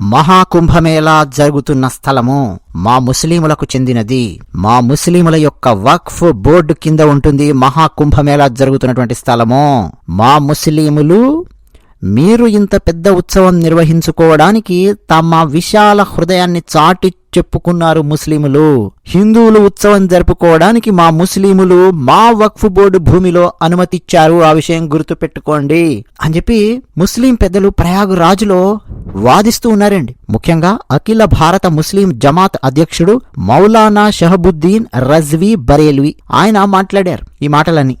మహాకుంభమేళా జరుగుతున్న స్థలము మా ముస్లిములకు చెందినది. మా ముస్లిముల యొక్క వక్ఫ్ బోర్డు కింద ఉంటుంది మహాకుంభమేళా జరుగుతున్నటువంటి స్థలము. మా ముస్లిములు మీరు ఇంత పెద్ద ఉత్సవం నిర్వహించుకోవడానికి తమ విశాల హృదయాన్ని చాటి చెప్పుకున్నారు ముస్లిములు. హిందువులు ఉత్సవం జరుపుకోవడానికి మా ముస్లిములు మా వక్ఫ్ బోర్డు భూమిలో అనుమతిచ్చారు. ఆ విషయం గుర్తుపెట్టుకోండి. అని చెప్పి ముస్లిం పెద్దలు ప్రయాగ్ రాజులో వాదిస్తూ ఉన్నారండి. ముఖ్యంగా అఖిల భారత ముస్లిం జమాత్ అధ్యక్షుడు మౌలానా షహబుద్దీన్ రజ్వీ బరేల్వి. ఆయన మాట్లాడారు ఈ మాటలన్నీ.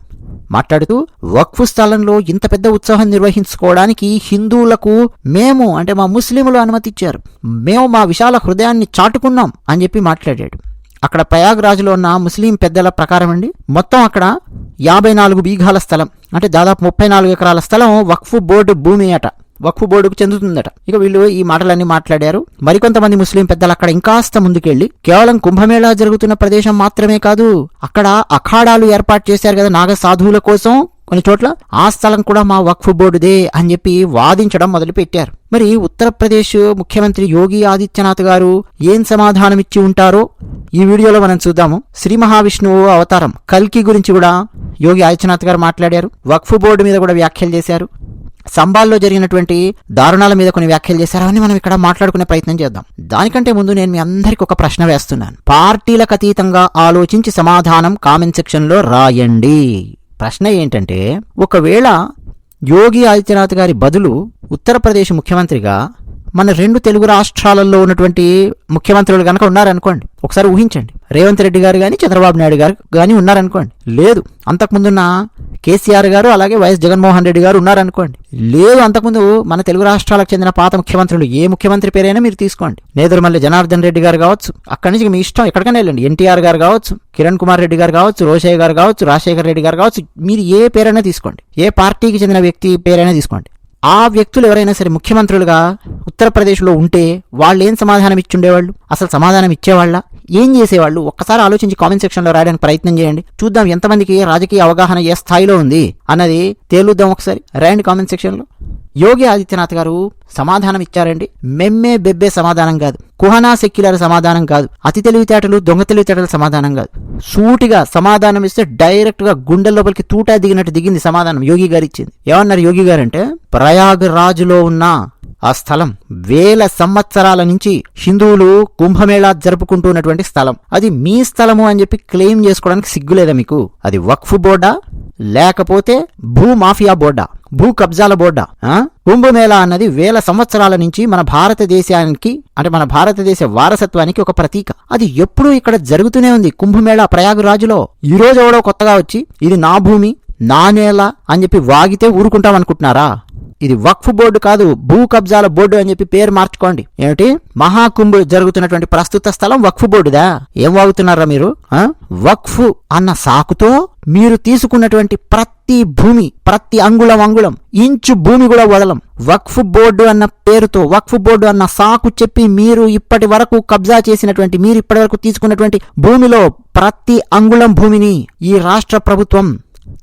మాట్లాడుతూ వక్ఫ్ స్థలంలో ఇంత పెద్ద ఉత్సవం నిర్వహించుకోవడానికి హిందువులకు మేము అంటే మా ముస్లింలు అనుమతిచ్చారు మేము మా విశాల హృదయాన్ని చాటుకున్నాం అని చెప్పి మాట్లాడాడు. అక్కడ ప్రయాగ్రాజ్లో ఉన్న ముస్లిం పెద్దల ప్రకారం అండి మొత్తం అక్కడ యాభై నాలుగు బీఘాల స్థలం అంటే దాదాపు ముప్పై నాలుగు ఎకరాల స్థలం వక్ఫ్ బోర్డు భూమి అట. వక్ఫ్ బోర్డుకు చెందుతుందట. ఇక వీళ్ళు ఈ మాటలన్నీ మాట్లాడారు. మరికొంతమంది ముస్లిం పెద్దలు అక్కడ ఇంకాస్త ముందుకెళ్ళి కేవలం కుంభమేళా జరుగుతున్న ప్రదేశం మాత్రమే కాదు అక్కడ అఖాడాలు ఏర్పాటు చేశారు కదా నాగ సాధువుల కోసం. కొన్ని చోట్ల ఆ స్థలం కూడా మా వక్ఫ్ బోర్డుదే అని చెప్పి వాదించడం మొదలుపెట్టారు. మరి ఉత్తరప్రదేశ్ ముఖ్యమంత్రి యోగి ఆదిత్యనాథ్ గారు ఏం సమాధానం ఇచ్చి ఉంటారో ఈ వీడియోలో మనం చూద్దాము. శ్రీ మహావిష్ణువు అవతారం కల్కి గురించి కూడా యోగి ఆదిత్యనాథ్ గారు మాట్లాడారు. వక్ఫ్ బోర్డు మీద కూడా వ్యాఖ్యలు చేశారు. సంబాల్లో జరిగినటువంటి దారుణాల మీద కొన్ని వ్యాఖ్యలు చేశారు అవన్నీ మనం ఇక్కడ మాట్లాడుకునే ప్రయత్నం చేద్దాం. దానికంటే ముందు నేను మీ అందరికి ఒక ప్రశ్న వేస్తున్నాను. పార్టీలకు అతీతంగా ఆలోచించి సమాధానం కామెంట్ సెక్షన్లో రాయండి. ప్రశ్న ఏంటంటే ఒకవేళ యోగి ఆదిత్యనాథ్ గారి బదులు ఉత్తరప్రదేశ్ ముఖ్యమంత్రిగా మన రెండు తెలుగు రాష్ట్రాలలో ఉన్నటువంటి ముఖ్యమంత్రులు కనుక ఉన్నారనుకోండి ఒకసారి ఊహించండి. రేవంత్ రెడ్డి గారు కానీ చంద్రబాబు నాయుడు గారు కానీ ఉన్నారనుకోండి. లేదు అంతకుముందున్న కేసీఆర్ గారు అలాగే వైఎస్ జగన్మోహన్ రెడ్డి గారు ఉన్నారనుకోండి. లేదు అంతకుముందు మన తెలుగు రాష్ట్రాలకు చెందిన పాత ముఖ్యమంత్రులు ఏ ముఖ్యమంత్రి పేరైనా మీరు తీసుకోండి. నేదురుమల్లి జనార్దన్ రెడ్డి గారు కావచ్చు అక్కడి నుంచి మీ ఇష్టం ఎక్కడికైనా వెళ్ళండి. ఎన్టీఆర్ గారు కావచ్చు కిరణ్ కుమార్ రెడ్డి గారు కావచ్చు రోషయ్య గారు కావచ్చు రాజశేఖర్ రెడ్డి గారు కావచ్చు మీరు ఏ పేరైనా తీసుకోండి. ఏ పార్టీకి చెందిన వ్యక్తి పేరైనా తీసుకోండి. ఆ వ్యక్తులు ఎవరైనా సరే ముఖ్యమంత్రులుగా ఉత్తరప్రదేశ్లో ఉంటే వాళ్ళు ఏం సమాధానం ఇచ్చుండేవాళ్ళు? అసలు సమాధానం ఇచ్చేవాళ్ళ? ఏం చేసేవాళ్ళు? ఒక్కసారి ఆలోచించి కామెంట్ సెక్షన్లో రాయడానికి ప్రయత్నం చేయండి. చూద్దాం ఎంతమందికి రాజకీయ అవగాహన ఏ స్థాయిలో ఉంది అన్నది తేలుద్దాం ఒకసారి. రాయండి కామెంట్ సెక్షన్లో యోగి ఆదిత్యనాథ్ గారు సమాధానం ఇచ్చారండి. మెమ్మే బెబ్బే సమాధానం కాదు. కుహనా సెక్యులర్ సమాధానం కాదు. అతి తెలివితేటలు దొంగ తెలివితేటలు సమాధానం కాదు. సూటిగా సమాధానం ఇస్తే డైరెక్ట్గా గుండె లోపలికి తూటా దిగినట్టు దిగింది సమాధానం యోగి గారు ఇచ్చింది. ఏమన్నారు యోగి గారు అంటే ప్రయాగ్ రాజులో ఉన్న ఆ స్థలం వేల సంవత్సరాల నుంచి హిందువులు కుంభమేళా జరుపుకుంటున్నటువంటి స్థలం. అది మీ స్థలము అని చెప్పి క్లెయిమ్ చేసుకోవడానికి సిగ్గులేదా మీకు? అది వక్ఫ్ బోర్డా? లేకపోతే భూ మాఫియా బోర్డా? భూ కబ్జాల బోర్డా? కుంభమేళా అన్నది వేల సంవత్సరాల నుంచి మన భారతదేశానికి అంటే మన భారతదేశ వారసత్వానికి ఒక ప్రతీక. అది ఎప్పుడూ ఇక్కడ జరుగుతూనే ఉంది కుంభమేళా ప్రయాగరాజులో. ఈ రోజు ఎవడో కొత్తగా వచ్చి ఇది నా భూమి నా నేల అని చెప్పి వాగితే ఊరుకుంటాం అనుకుంటున్నారా ఇది వక్ఫ్ బోర్డు కాదు భూ కబ్జాల బోర్డు అని చెప్పి పేరు మార్చుకోండి. ఏమిటి? మహాకుంభ్ జరుగుతున్నటువంటి ప్రస్తుత స్థలం వక్ఫ్ బోర్డుదా? ఏం వాగుతున్నారా మీరు? వక్ఫ్ అన్న సాకుతో మీరు తీసుకున్నటువంటి ప్రతి భూమి ప్రతి అంగుళం అంగుళం ఇంచు భూమి కూడా వదలం. వక్ఫ్ బోర్డు అన్న పేరుతో వక్ఫ్ బోర్డు అన్న సాకు చెప్పి మీరు ఇప్పటి వరకు కబ్జా చేసినటువంటి మీరు ఇప్పటి వరకు తీసుకున్నటువంటి భూమిలో ప్రతి అంగుళం భూమిని ఈ రాష్ట్ర ప్రభుత్వం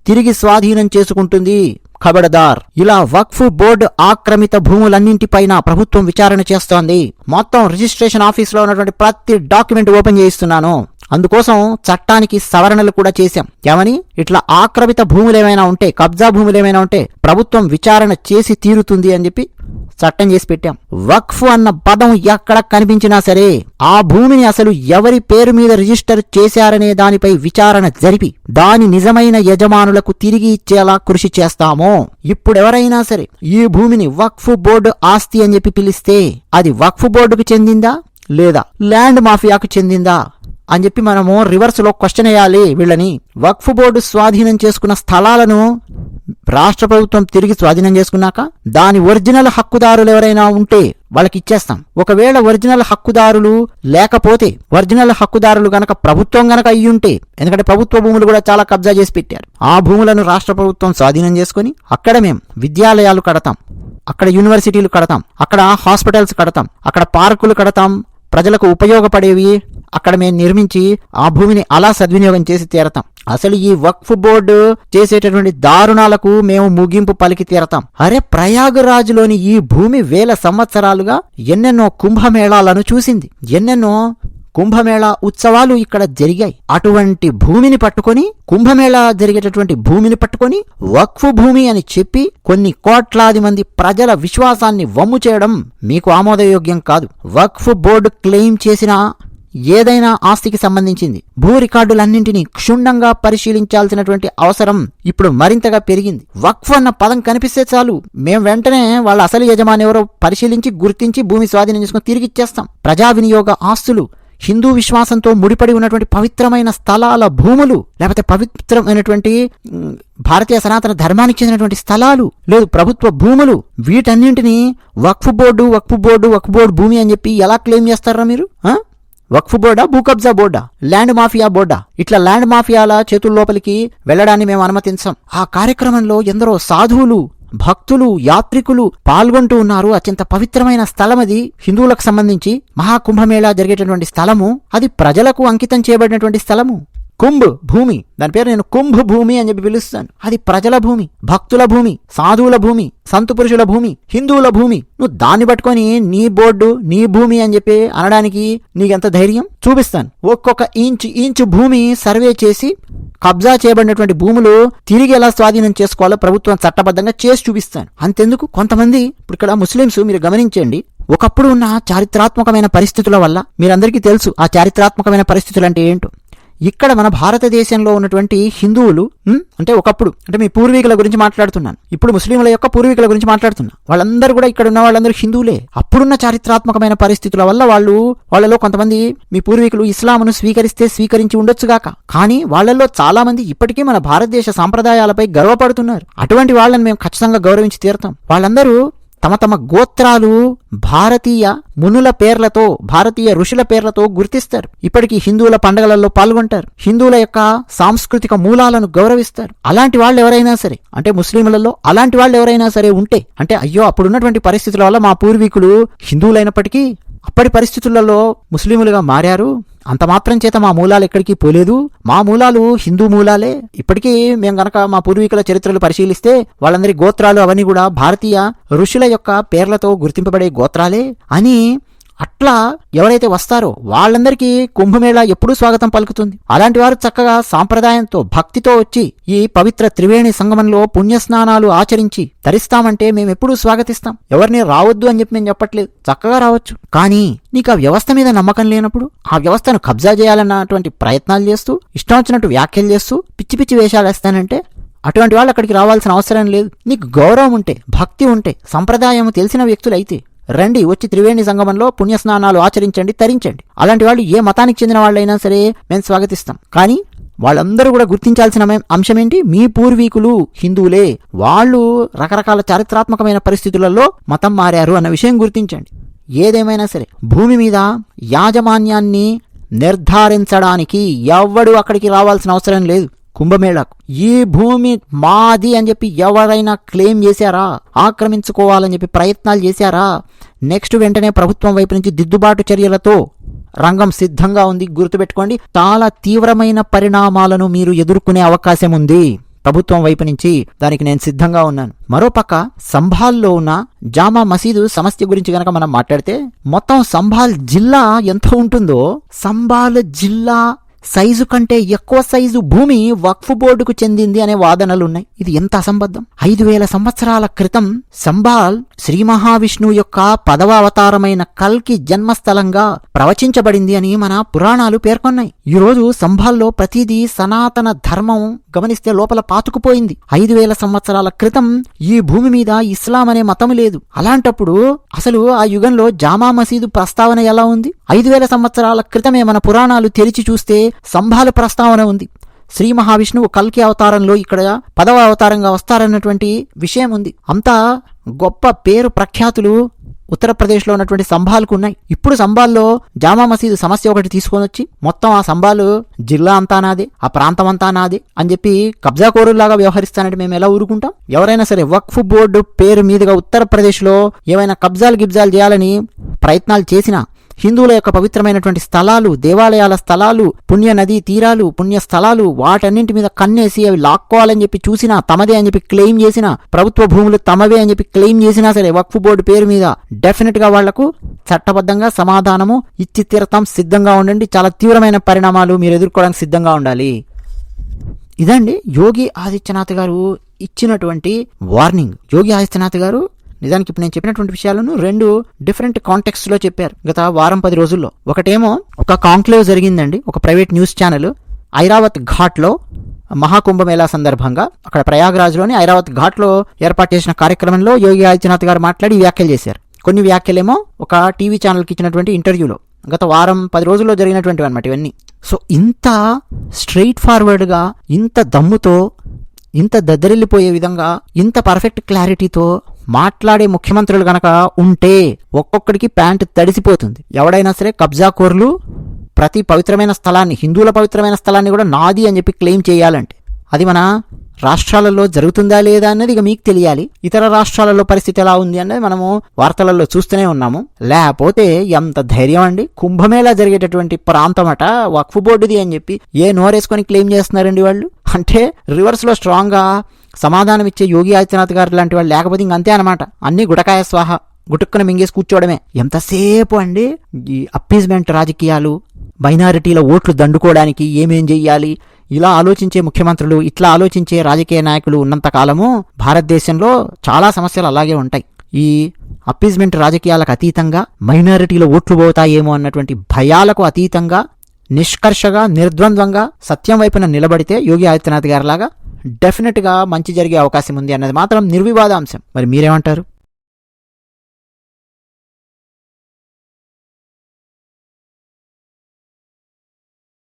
తిరిగి స్వాధీనం చేసుకుంటుంది. ఖబర్దార్ ఇలా వక్ఫ్ బోర్డు ఆక్రమిత భూములన్నింటిపైన ప్రభుత్వం విచారణ చేస్తోంది. మొత్తం రిజిస్ట్రేషన్ ఆఫీస్లో ఉన్నటువంటి ప్రతి డాక్యుమెంట్ ఓపెన్ చేయిస్తున్నాను. అందుకోసం చట్టానికి సవరణలు కూడా చేశాం. ఏమని? ఇట్లా ఆక్రమిత భూములు ఏమైనా ఉంటే కబ్జా భూములు ఏమైనా ఉంటే ప్రభుత్వం విచారణ చేసి తీరుతుంది అని చెప్పి చట్టం చేసి పెట్టాం. వక్ఫ్ అన్న పదం ఎక్కడ కనిపించినా సరే ఆ భూమిని అసలు ఎవరి పేరు మీద రిజిస్టర్ చేశారనే దానిపై విచారణ జరిపి దాని నిజమైన యజమానులకు తిరిగి ఇచ్చేలా కృషి చేస్తామో. ఇప్పుడెవరైనా సరే ఈ భూమిని వక్ఫ్ బోర్డు ఆస్తి అని చెప్పి పిలిస్తే అది వక్ఫ్ బోర్డుకు చెందిందా లేదా ల్యాండ్ మాఫియాకు చెందిందా? అని చెప్పి మనము రివర్స్లో క్వశ్చన్ వేయాలి వీళ్ళని. వక్ఫ్ బోర్డు స్వాధీనం చేసుకున్న స్థలాలను రాష్ట్ర ప్రభుత్వం తిరిగి స్వాధీనం చేసుకున్నాక దాని ఒరిజినల్ హక్కుదారులు ఎవరైనా ఉంటే వాళ్ళకి ఇచ్చేస్తాం. ఒకవేళ ఒరిజినల్ హక్కుదారులు లేకపోతే ఒరిజినల్ హక్కుదారులు గనక ప్రభుత్వం గనక అయ్యుంటే ఎందుకంటే ప్రభుత్వ భూములు కూడా చాలా కబ్జా చేసి పెట్టారు. ఆ భూములను రాష్ట్ర ప్రభుత్వం స్వాధీనం చేసుకుని అక్కడ మేము విద్యాలయాలు కడతాం. అక్కడ యూనివర్సిటీలు కడతాం. అక్కడ హాస్పిటల్స్ కడతాం. అక్కడ పార్కులు కడతాం. ప్రజలకు ఉపయోగపడేవి అక్కడ మేము నిర్మించి ఆ భూమిని అలా సద్వినియోగం చేసి తీరతాం. అసలు ఈ వక్ఫ్ బోర్డు చేసేటటువంటి దారుణాలకు మేము ముగింపు పలికి తీరతాం. అరే ప్రయాగరాజులోని ఈ భూమి వేల సంవత్సరాలుగా ఎన్నెన్నో కుంభమేళాలను చూసింది. ఎన్నెన్నో కుంభమేళా ఉత్సవాలు ఇక్కడ జరిగాయి. అటువంటి భూమిని పట్టుకొని కుంభమేళా జరిగేటటువంటి భూమిని పట్టుకొని వక్ఫ్ భూమి అని చెప్పి కొన్ని కోట్లాది మంది ప్రజల విశ్వాసాన్ని వమ్ము చేయడం మీకు ఆమోదయోగ్యం కాదు. వక్ఫ్ బోర్డు క్లెయిమ్ చేసిన ఏదైనా ఆస్తికి సంబంధించింది. భూ రికార్డులన్నింటినీ క్షుణ్ణంగా పరిశీలించాల్సినటువంటి అవసరం ఇప్పుడు మరింతగా పెరిగింది. వక్ఫ్ అన్న పదం కనిపిస్తే చాలు. మేం వెంటనే వాళ్ళ అసలు యజమాని ఎవరో పరిశీలించి గుర్తించి భూమి స్వాధీనం చేసుకుని తిరిగి ఇచ్చేస్తాం. ప్రజా వినియోగ ఆస్తులు హిందూ విశ్వాసంతో ముడిపడి ఉన్నటువంటి పవిత్రమైన స్థలాల భూములు లేకపోతే పవిత్రమైనటువంటి భారతీయ సనాతన ధర్మానికి చెందినటువంటి స్థలాలు లేదు ప్రభుత్వ భూములు వీటన్నింటినీ Waqf board Waqf board Waqf board భూమి అని చెప్పి ఎలా క్లెయిమ్ చేస్తారా మీరు? వక్ఫ్ బోర్డా భూ కబ్జా బోర్డా ల్యాండ్ మాఫియా బోర్డా. ఇట్లా ల్యాండ్ మాఫియాల చేతుల్లోపలికి వెళ్ళడాన్ని వెళ్ళడాన్ని మేము అనుమతించాం. ఆ కార్యక్రమంలో ఎందరో సాధువులు భక్తులు యాత్రికులు పాల్గొంటూ ఉన్నారు. అత్యంత పవిత్రమైన స్థలం అది. హిందువులకు సంబంధించి మహాకుంభమేళా జరిగేటటువంటి స్థలము. అది ప్రజలకు అంకితం చేయబడినటువంటి స్థలము. కుంభ్ భూమి. దాని పేరు నేను కుంభ్ భూమి అని చెప్పి పిలుస్తాను. అది ప్రజల భూమి భక్తుల భూమి సాధువుల భూమి సంతు పురుషుల భూమి హిందువుల భూమి. నువ్వు దాన్ని పట్టుకొని నీ బోర్డు నీ భూమి అని చెప్పి అనడానికి నీకెంత ధైర్యం? చూపిస్తాను. ఒక్కొక్క ఇంచ్ ఇంచ్ భూమి సర్వే చేసి కబ్జా చేయబడినటువంటి భూములు తిరిగి ఎలా స్వాధీనం చేసుకోవాలో ప్రభుత్వం చట్టబద్ధంగా చేసి చూపిస్తాను. అంతెందుకు? కొంతమంది ఇప్పుడు ఇక్కడ ముస్లింస్ మీరు గమనించండి ఒకప్పుడు ఉన్న చారిత్రాత్మకమైన పరిస్థితుల వల్ల మీరందరికీ తెలుసు ఆ చారిత్రాత్మకమైన పరిస్థితులు అంటే ఏంటో. ఇక్కడ మన భారతదేశంలో ఉన్నటువంటి హిందువులు అంటే ఒకప్పుడు అంటే మీ పూర్వీకుల గురించి మాట్లాడుతున్నాను. ఇప్పుడు ముస్లింల యొక్క పూర్వీకుల గురించి మాట్లాడుతున్నా. వాళ్ళందరూ కూడా ఇక్కడ ఉన్న వాళ్ళందరూ హిందువులే. అప్పుడున్న చారిత్రాత్మకమైన పరిస్థితుల వల్ల వాళ్ళు వాళ్ళలో కొంతమంది మీ పూర్వీకులు ఇస్లామును స్వీకరిస్తే స్వీకరించి ఉండొచ్చుగాక కానీ వాళ్ళల్లో చాలా మంది ఇప్పటికీ మన భారతదేశ సాంప్రదాయాలపై గర్వపడుతున్నారు. అటువంటి వాళ్ళని మేము ఖచ్చితంగా గౌరవించి తీరుతాం. వాళ్ళందరూ తమ తమ గోత్రాలు భారతీయ మునుల పేర్లతో భారతీయ ఋషుల పేర్లతో గుర్తిస్తారు. ఇప్పటికీ హిందువుల పండగలలో పాల్గొంటారు. హిందువుల యొక్క సాంస్కృతిక మూలాలను గౌరవిస్తారు. అలాంటి వాళ్ళు ఎవరైనా సరే అంటే ముస్లింలలో అలాంటి వాళ్ళు ఎవరైనా సరే ఉంటే అంటే అయ్యో అప్పుడున్నటువంటి పరిస్థితుల వల్ల మా పూర్వీకులు హిందువులైనప్పటికీ అప్పటి పరిస్థితులలో ముస్లిములుగా మారారు. అంత మాత్రం చేత మా మూలాలు ఎక్కడికి పోలేదు. మా మూలాలు హిందూ మూలాలే. ఇప్పటికీ మేము గనక మా పూర్వీకుల చరిత్రలు పరిశీలిస్తే వాళ్ళందరి గోత్రాలు అవన్నీ కూడా భారతీయ ఋషుల యొక్క పేర్లతో గుర్తింపబడే గోత్రాలే అని అట్లా ఎవరైతే వస్తారో వాళ్ళందరికీ కుంభమేళా ఎప్పుడూ స్వాగతం పలుకుతుంది. అలాంటి వారు చక్కగా సాంప్రదాయంతో భక్తితో వచ్చి ఈ పవిత్ర త్రివేణి సంగమంలో పుణ్యస్నానాలు ఆచరించి తరిస్తామంటే మేము ఎప్పుడూ స్వాగతిస్తాం. ఎవరిని రావద్దు అని చెప్పి మేము చెప్పట్లేదు. చక్కగా రావచ్చు. కానీ నీకు ఆ వ్యవస్థ మీద నమ్మకం లేనప్పుడు ఆ వ్యవస్థను కబ్జా చేయాలన్నటువంటి ప్రయత్నాలు చేస్తూ ఇష్టం వచ్చినట్టు వ్యాఖ్యలు చేస్తూ పిచ్చి పిచ్చి వేషాలు వేస్తానంటే అటువంటి వాళ్ళు అక్కడికి రావాల్సిన అవసరం లేదు. నీకు గౌరవం ఉంటే భక్తి ఉంటే సంప్రదాయం తెలిసిన వ్యక్తులు అయితే రండి వచ్చి త్రివేణి సంగమంలో పుణ్యస్నానాలు ఆచరించండి తరించండి. అలాంటి వాళ్ళు ఏ మతానికి చెందిన వాళ్ళైనా సరే మేము స్వాగతిస్తాం. కానీ వాళ్ళందరూ కూడా గుర్తించాల్సిన మే- అంశం ఏంటి మీ పూర్వీకులు హిందువులే. వాళ్ళు రకరకాల చారిత్రాత్మకమైన పరిస్థితులలో మతం మారారు అన్న విషయం గుర్తించండి. ఏదేమైనా సరే భూమి మీద యాజమాన్యాన్ని నిర్ధారించడానికి ఎవ్వడు అక్కడికి రావాల్సిన అవసరం లేదు. కుంభమేళాకు. ఈ భూమి మాది అని చెప్పి ఎవరైనా క్లెయిమ్ చేశారా? ఆక్రమించుకోవాలని చెప్పి ప్రయత్నాలు చేశారా? నెక్స్ట్ వెంటనే ప్రభుత్వం వైపు నుంచి దిద్దుబాటు చర్యలతో రంగం సిద్ధంగా ఉంది. గుర్తుపెట్టుకోండి చాలా తీవ్రమైన పరిణామాలను మీరు ఎదుర్కొనే అవకాశం ఉంది. ప్రభుత్వం వైపు నుంచి దానికి నేను సిద్ధంగా ఉన్నాను. మరోపక్క సంభాల్లో ఉన్న జామా మసీదు సమస్య గురించి గనక మనం మాట్లాడితే మొత్తం సంభాల్ జిల్లా ఎంత ఉంటుందో సంభాల్ జిల్లా సైజు కంటే ఎక్కువ సైజు భూమి వక్ఫ్ బోర్డుకు చెందింది అనే వాదనలు ఉన్నాయి ఇది ఎంత అసంబద్ధం? ఐదు వేల సంవత్సరాల క్రితం సంబాల్ శ్రీ మహావిష్ణువు యొక్క పదవ అవతారమైన కల్కి జన్మస్థలంగా ప్రవచించబడింది అని మన పురాణాలు పేర్కొన్నాయి. ఈ రోజు సంభాల్లో ప్రతిదీ సనాతన ధర్మం గమనిస్తే లోపల పాతుకుపోయింది. ఐదు వేల సంవత్సరాల క్రితం ఈ భూమి మీద ఇస్లాం అనే మతం లేదు. అలాంటప్పుడు అసలు ఆ యుగంలో జామా మసీదు ప్రస్తావన ఎలా ఉంది? ఐదు వేల సంవత్సరాల క్రితమే మన పురాణాలు తెరిచి చూస్తే సంభాల ప్రస్తావన ఉంది. శ్రీ మహావిష్ణువు కల్కి అవతారంలో ఇక్కడ పదవ అవతారంగా వస్తారన్నటువంటి విషయం ఉంది. అంతా గొప్ప పేరు ప్రఖ్యాతులు ఉత్తరప్రదేశ్లో ఉన్నటువంటి సంభాల్కు ఉన్నాయి. ఇప్పుడు సంభాల్లో జామా మసీదు సమస్య ఒకటి తీసుకొని వచ్చి మొత్తం ఆ సంభాలు జిల్లా అంతా నాదే ఆ ప్రాంతం అంతా నాదే అని చెప్పి కబ్జా కోరులాగా వ్యవహరిస్తానంటే మేము ఎలా ఊరుకుంటాం? ఎవరైనా సరే వక్ఫ్ బోర్డు పేరు మీదుగా ఉత్తరప్రదేశ్లో ఏమైనా కబ్జాలు గిబ్జాలు చేయాలని ప్రయత్నాలు చేసినా హిందువుల యొక్క పవిత్రమైనటువంటి స్థలాలు దేవాలయాల స్థలాలు పుణ్య నదీ తీరాలు పుణ్య స్థలాలు వాటన్నింటి మీద కన్నేసి అవి లాక్కోవాలని చెప్పి చూసినా తమదే అని చెప్పి క్లెయిమ్ చేసినా ప్రభుత్వ భూములు తమవే అని చెప్పి క్లెయిమ్ చేసినా సరే వక్ఫ్ బోర్డు పేరు మీద డెఫినెట్గా వాళ్ళకు చట్టబద్ధంగా సమాధానము ఇచ్చి తీరతాం సిద్ధంగా ఉండండి. చాలా తీవ్రమైన పరిణామాలు మీరు ఎదుర్కోవడానికి సిద్ధంగా ఉండాలి. ఇదండి యోగి ఆదిత్యనాథ్ గారు ఇచ్చినటువంటి వార్నింగ్. యోగి ఆదిత్యనాథ్ గారు నిజానికి ఇప్పుడు నేను చెప్పినటువంటి విషయాలను రెండు డిఫరెంట్ కాంటెక్స్ట్లో చెప్పారు. గత వారం పది రోజుల్లో. ఒకటేమో ఒక కాంక్లేవ్ జరిగిందండి. ఒక ప్రైవేట్ న్యూస్ ఛానల్ ఐరావత్ ఘాట్లో మహాకుంభమేళా సందర్భంగా. అక్కడ ప్రయాగ్రాజ్లోని ఐరావత్ ఘాట్లో ఏర్పాటు చేసిన కార్యక్రమంలో యోగి ఆదిత్యనాథ్ గారు మాట్లాడి ఈ వ్యాఖ్యలు చేశారు. కొన్ని వ్యాఖ్యలేమో ఒక టీవీ ఛానల్కి ఇచ్చినటువంటి ఇంటర్వ్యూలో గత వారం పది రోజుల్లో జరిగినటువంటివి అనమాట ఇవన్నీ. సో ఇంత స్ట్రైట్ ఫార్వర్డ్గా ఇంత దమ్ముతో ఇంత దద్దరిల్లిపోయే విధంగా ఇంత పర్ఫెక్ట్ క్లారిటీతో మాట్లాడే ముఖ్యమంత్రులు గనక ఉంటే ఒక్కొక్కడికి ప్యాంట్ తడిసిపోతుంది. ఎవడైనా సరే కబ్జాకోర్లు ప్రతి పవిత్రమైన స్థలాన్ని హిందువుల పవిత్రమైన స్థలాన్ని కూడా నాది అని చెప్పి క్లెయిమ్ చేయాలంటే అది మన రాష్ట్రాలలో జరుగుతుందా లేదా అన్నది ఇక మీకు తెలియాలి. ఇతర రాష్ట్రాలలో పరిస్థితి ఎలా ఉంది అన్నది మనము వార్తలలో చూస్తూనే ఉన్నాము. లేకపోతే ఎంత ధైర్యం అండి. కుంభమేళా జరిగేటటువంటి ప్రాంతం అట వక్ఫ్ బోర్డుది అని చెప్పి ఏ నోరేసుకొని క్లెయిమ్ చేస్తున్నారండి వాళ్ళు? అంటే రివర్స్లో స్ట్రాంగ్గా సమాధానం ఇచ్చే యోగి ఆదిత్యనాథ్ గారు లాంటి వాళ్ళు లేకపోతే ఇంక అంతే అనమాట అన్ని గుటకాయ స్వాహ. గుటుక్కున మింగేసి కూర్చోవడమే. ఎంతసేపు అండి ఈ అప్పీజ్మెంట్ రాజకీయాలు మైనారిటీల ఓట్లు దండుకోవడానికి ఏమేం చెయ్యాలి? ఇలా ఆలోచించే ముఖ్యమంత్రులు ఇట్లా ఆలోచించే రాజకీయ నాయకులు ఉన్నంత కాలము భారతదేశంలో చాలా సమస్యలు అలాగే ఉంటాయి. ఈ అప్పీజ్మెంట్ రాజకీయాలకు అతీతంగా మైనారిటీల ఓట్లు పోతాయేమో అన్నటువంటి భయాలకు అతీతంగా నిష్కర్షగా నిర్ద్వంద్వంగా సత్యం వైపున నిలబడితే యోగి ఆదిత్యనాథ్ గారిలాగా డెఫినెట్గా మంచి జరిగే అవకాశం ఉంది అన్నది మాత్రం నిర్వివాదాంశం మరి మీరేమంటారు?